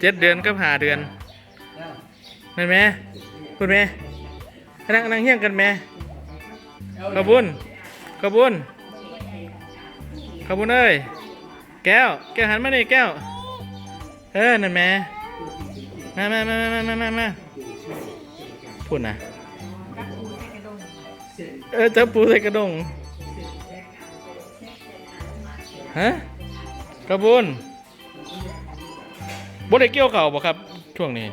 เจ็ดเดือนกับหาเดือนเห็นไหมพูดไหมนั่งนั่งเฮี้ยงกันไหมขบุญขบุญขบุญเอ้ยแก้ว แก้วหันมานี่แก้ว เออนั่นแม่มามามามามามามาพูดนะเออจับปูใส่กระดงฮะขบุญ บ่ได้เกี่ยวเข่าวบ่ครับ ช่วงนี้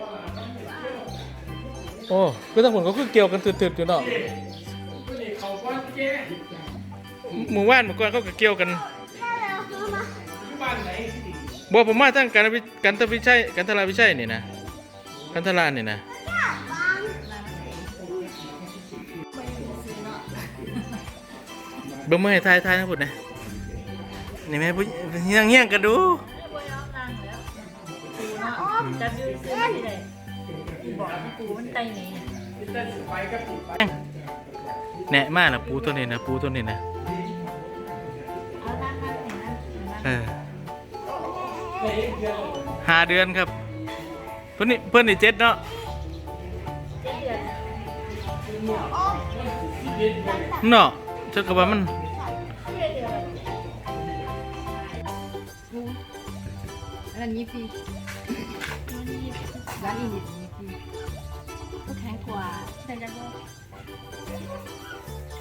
โอ้คือทั้งหมดก็คือเกี่ยวกันตืดๆอยู่เนาะหมู่บ้านเมื่อก่อนเขาก็เกี่ยวกันบ่ผมมาทั้งกันวิกันตวิชัยกันทลาวิชัยนี่นะกันทลานี่นะเบิ่งมือให้ทายทายนะพุ่นนะนี่แม่ผู้เฮี้ยงเฮี้ยงกันดู จับยูซื้อไม่ได้บอกให้ปูมันไตไหนแหนะมากนะปูตัวนี้นะปูตัวนี้นะเอาหาเอห้าเดือนครับ เพื่อนนี่เพื่อนนี่เจ็ดเนาะเนาะเจ้ากับว่ามันอันนั้นยี่ปี ร้านอีนิดยี่ปีก็แข็งกว่าแต่จะบอก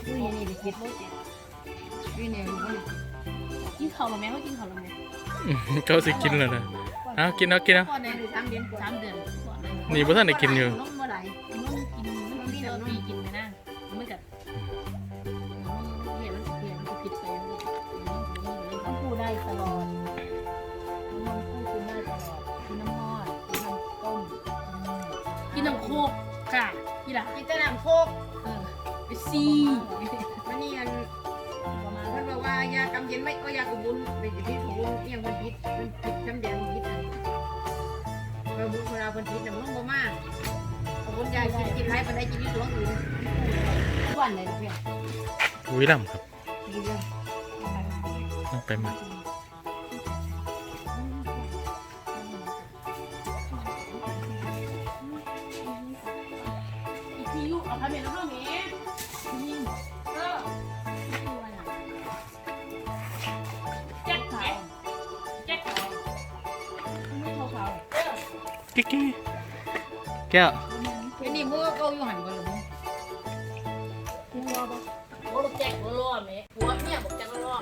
ดูยี่นี่ดิคิดว่าดูเนี่ยรู้ว่ากินข้าวหรือไม่เขากินข้าวหรือไม่เขาสิกินแล้วนะเอากินเอากินเอาก่อนในสามเดือนสามเดือนก่อนเลยนี่บ่ทันได้กินอยู่น้องเมื่อไหร่น้องกินน้องมีน้องมีกินไหมนะมันกับ นน้ำโคกค่ะพี่ล่ะกินแต่น้ำโคกเออไปซีมันนี่อันประมาณเพิ่นบอกว่ายากำเย็นไม่ก็ยากระบุญไปอยู่ที่ถุงเอียงคนพิษมันพิษน้ำแดงพิษอันเราบุญเวลาคนพิษน้ำลงบ่มากกระบุญยากินกินไรปันไดกินที่หลวงอื่นทุกวันเลยเพื่อนอุ้ยลำครับดีเรื่องเอาไปมา กิ๊กกิ๊กแก้วเดี๋ยวนี้มือก็อยู่หันกันเลยหัวบ่หัวลูกแจ็คหัวล้อแม่หัวเนี่ยบอกแจ็คล้อ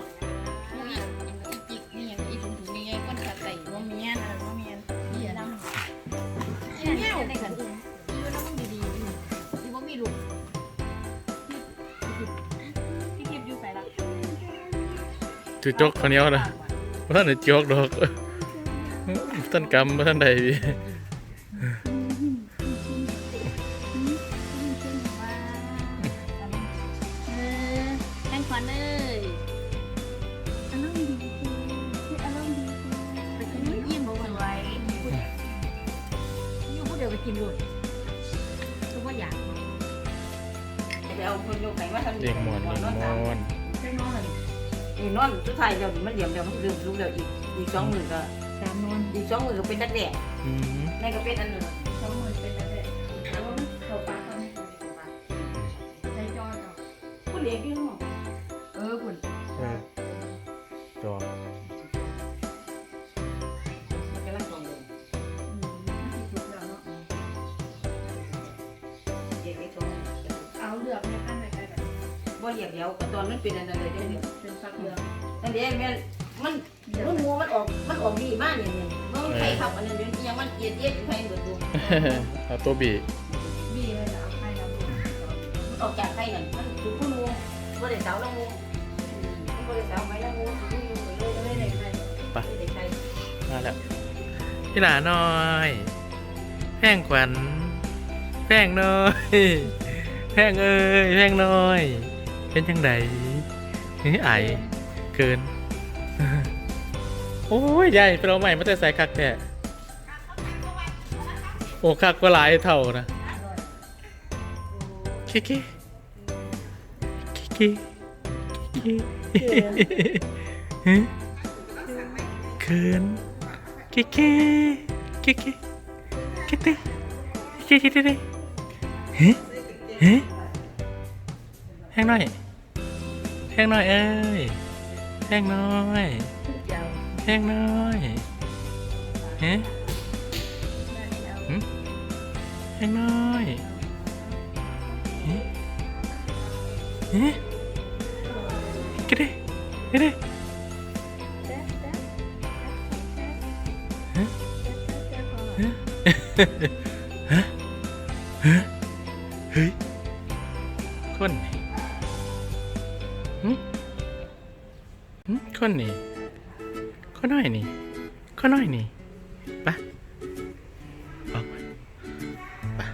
มืออีอีจิกนี่อย่างอีถุงถุงนี่ไงก้นขาใส่หัวเมียนะหัวเมียนี่เมียอะดนะำนี่เนี่ยในขันอีอยู่น้ำดีที่ว่ามีลูกพี่คิดอยู่ใส่ละถือจกข้าวเหนียวนะบ่ท่านได้จกดอกท่านกำบ่ท่านใดพี่ แป้งควันเอ้ยอารมณ์ดีคืออารมณ์ดีไปกินยิ้มบ่สวยอยู่ผู้เดียวก็กินเลยทุกว่าอยากเดี๋ยวคนโยกไหนมาทำเด็กหมอนเด็กหมอนแค่นอนนี่นอนสุดท้ายเดี๋ยวมันเหลี่ยมเดี๋ยวมันลืมลูกเดี๋ยวอีกอีกสองหมื่นก็สามนอนอีกสองหมื่นก็เป็นตักแดดอืมแม่ก็เป็นอันหนึ่งสองหมื่นเป็นแต่แล้วเขาปากเขาไม่ใจจอจ้ะผู้เลี้ยงอยู่ห้องเอ บ่เหยียบเดี๋ยวก็ตอนมันเป็นอันนั้นเลยเดี๋ยวนี้เป็นฟักเลือกนั่นเดี๋ยวแม่มันมันงูมันออกมันออกดีมากอย่างนี้มันไข่ขับอันนั้นเดี๋ยวยังมันเอียดเอียดอยู่ไข่เบิดตัวเอาตัวบีบีเลยเอาให้เรามันออกจากไข่นั่นมันถูกผู้งูบ่ได้สาวแล้วงูมันบ่ได้สาวไหมแล้วงูถูกงูเลยเลยเลยเลยเลยไข่มาแล้วพี่หลาน้อยแพงขวัญแพงน้อยแพงเอ้ยแพงน้อย เป็นจังไดนี่ไอเกิน โอ้ยใหญ่ไปเราใหม่มาแต่ใส่คักแท้โอ้คักก็หลายเท่านะคิคิคิคิคิฮ แห้งน้อยเอ้ยแห้งน้อยแห้งน้อยเฮ้แห้งน้อยเฮ้เฮ้กระเด้กระเด้ฮะฮะฮะเฮ้ยคน คนนี่คนน้อยนี่คนน้อยนี่ปะออกมะปะ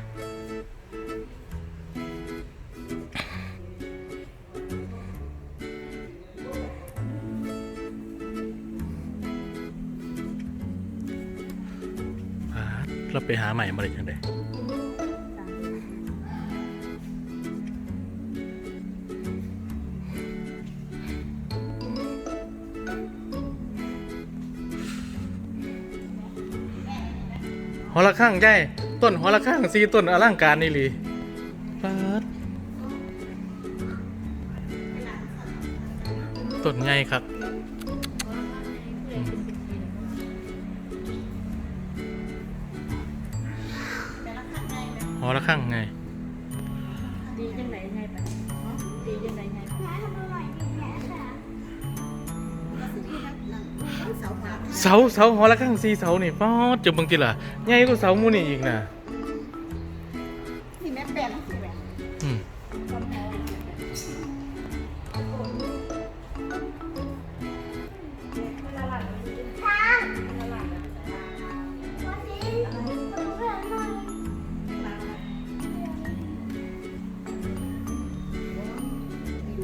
เราไปหาใหม่มาเลยจังเลย หอละข้างใหญ่ต้นหอละข้างสีต้นอลังการนี่หลีปาดต้นใหญ่ครับหอละข้างไง เสาเสาหอละข้างสีเสานี่ป๊อดจุบบางทีล่ะใหญ่กว่าเสาหมูนี่อีกนะนี่แม่แปลนสิแม่อืม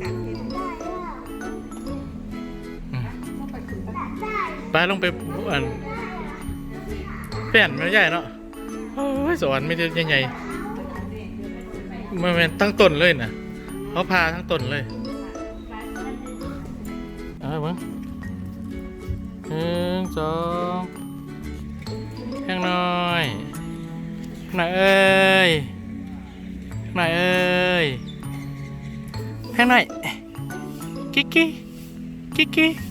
อื ไปลงไปอันแป้นมันใหญ่เนาะโอ้ยสวรรค์ไม่ได้ใหญ่ๆมันเป็นตั้งต้นเลยนะเขาพาทั้งต้นเลยเอาไปเบิ้งหนึ่งสองแข้งน้อยหน้อยเอ้ยหน้อยเอ้ยแข้งหน้อยกิ๊กกิ๊กกิ๊กกิ๊ก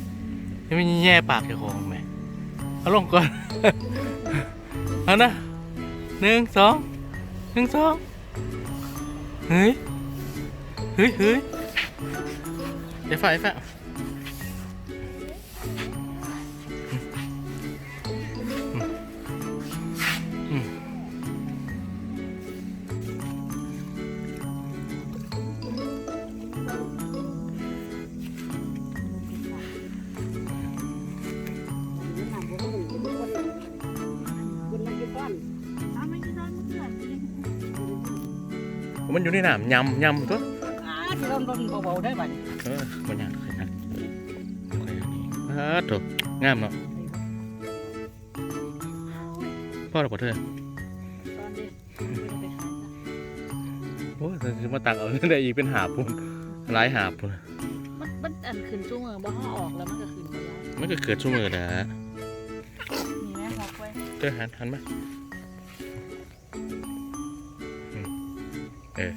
นี่มันแย่ปากเจ้าของไหมเอาลงก่อน เอานะหนึ่งสองหนึ่งสองเฮ้ย เฮ้ยเฮ้ยเดี๋ยวฝ่ายฝ่ มันอยู่ในน้ำยำยำตัวที่ร่นๆเบาๆได้บัดนี้เออมันยากเลยนะค่อยอันนี้อ่าถูกงามเนาะพ่อเราปวดเธอตอนเด็กไปหาโอ้ยจะมาตักเอาได้อีกเป็นหาบปุ่นหลายหาบปุ่นมันมันอันขึ้นช่วงเมืองบ่ห่อออกแล้วมันก็ขึ้นไปแล้วมันก็เกิดชั่วโมงนะมีแม่ฮอกไว้เจอหันหันมา เออ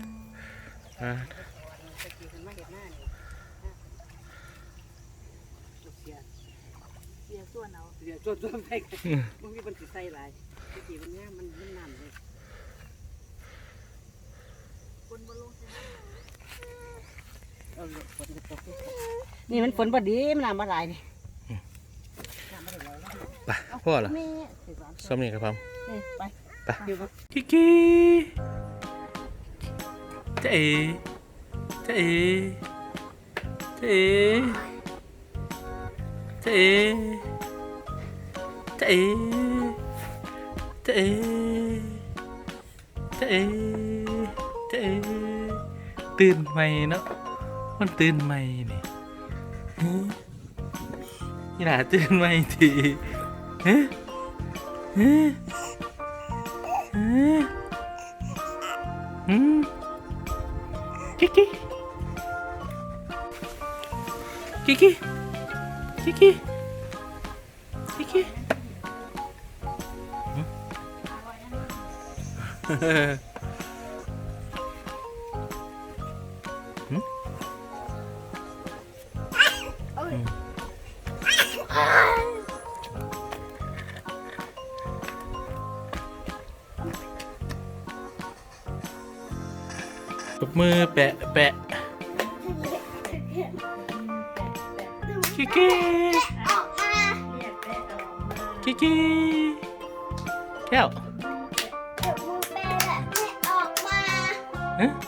อ่าเบียร์ส่วนเอาเดี๋ยวจนๆไปมันมีมันสิใส่หลายตะกี้มันเนี่ยมันมันน้ำเลยคนบ่ลงใช่ไหมเอาฝนก็ตกนี่มันฝนบ่ดีมันน้ำมาหลายนี่ไปพ่อเหรอแม่สิสอนซ้ำนี่ครับผมนี่ไปไปอยู่กับกิ เจ๊เจ๊เจ๊เจ๊เจ๊เจ๊เจ๊เจ๊ตื่นใหม่เนาะมันตื่นใหม่นี่นี่หล่ะตื่นใหม่ทีฮะฮะอืม Kiki. Kiki. Kiki. Kiki. hmm? Oh. มือแปะแปะคิกกี้คิกกี้แก้วฮะฮะ